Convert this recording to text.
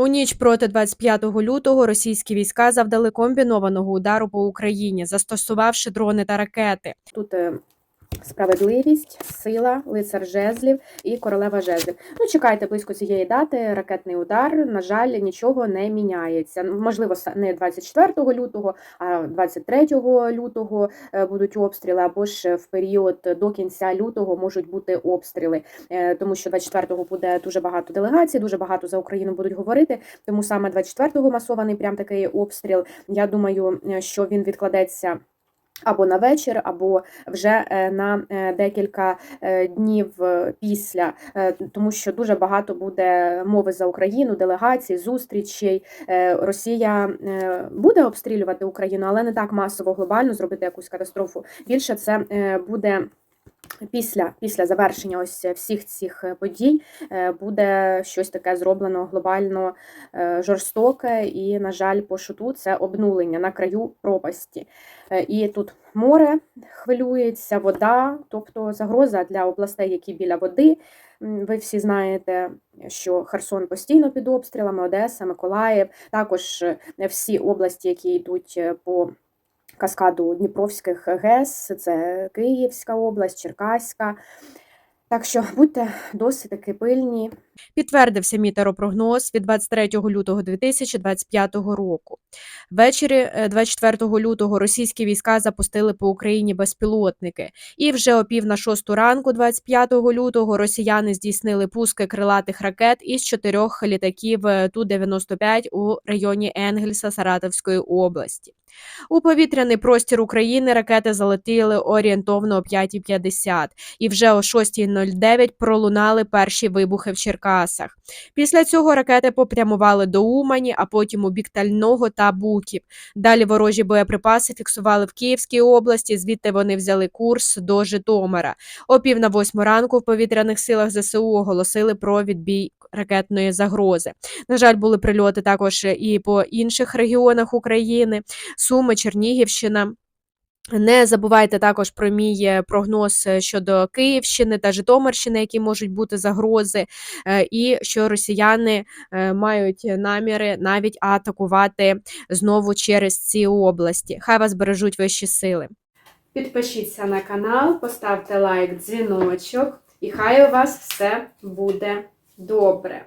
У ніч проти 25 лютого російські війська завдали комбінованого удару по Україні, застосувавши дрони та ракети. Тут е, справедливість, сила, лицар жезлів і королева жезлів. Ну, чекайте близько цієї дати. Ракетний удар. На жаль, нічого не міняється. Можливо, не 24 лютого, а 23 лютого е, будуть обстріли, або ж в період до кінця лютого можуть бути обстріли, Е, тому що 24-го буде дуже багато делегацій, дуже багато за Україну будуть говорити. Тому саме 24-го масований прям такий обстріл. Я думаю, е, що він відкладеться. Або на вечір, або вже е, на е, декілька е, днів після, тому що дуже багато буде мови за Україну, делегацій, зустрічей. Росія буде обстрілювати Україну, але не так масово глобально зробити якусь катастрофу. Більше це буде. Після, після завершення ось всіх цих е, подій е, буде щось таке зроблено глобально е, жорстоке, і, на жаль, по шуту це обнулення на краю пропасті. І тут море хвилюється, вода, тобто загроза для областей, які біля води. Ви всі знаєте, що Херсон постійно під обстрілами, Одеса, Миколаїв, також всі області, які йдуть по каскаду Дніпровських ГЕС, це Київська область, Черкаська. Так що будьте досить таки пильні. Підтвердився мітеропрогноз від 23 лютого 2025 року. Ввечері е, 24 лютого російські війська запустили по Україні безпілотники. І вже о пів на шосту ранку, 25 лютого, росіяни здійснили пуски крилатих ракет із чотирьох літаків е, Ту-95 у районі Енгельса Саратовської області. У повітряний простір України ракети залетіли орієнтовно о 5.50 і вже о 6.09 пролунали перші вибухи в Черкасах. Після цього ракети попрямували до Умані, а потім у бік Тального та Буків. Далі ворожі боєприпаси фіксували в Київській області, звідти вони взяли курс до Житомира. О пів на восьму ранку в повітряних силах ЗСУ оголосили про відбій ракетної загрози. На жаль, були прильоти також і по інших регіонах України, Суми, Чернігівщина. Не забувайте також про мій е, прогноз е, щодо Київщини та Житомирщини, які можуть бути загрози, е, і що росіяни мають наміри навіть атакувати знову через ці області. Хай вас бережуть вищі сили. Підпишіться на канал, поставте лайк, дзвіночок, і хай у вас все буде добре.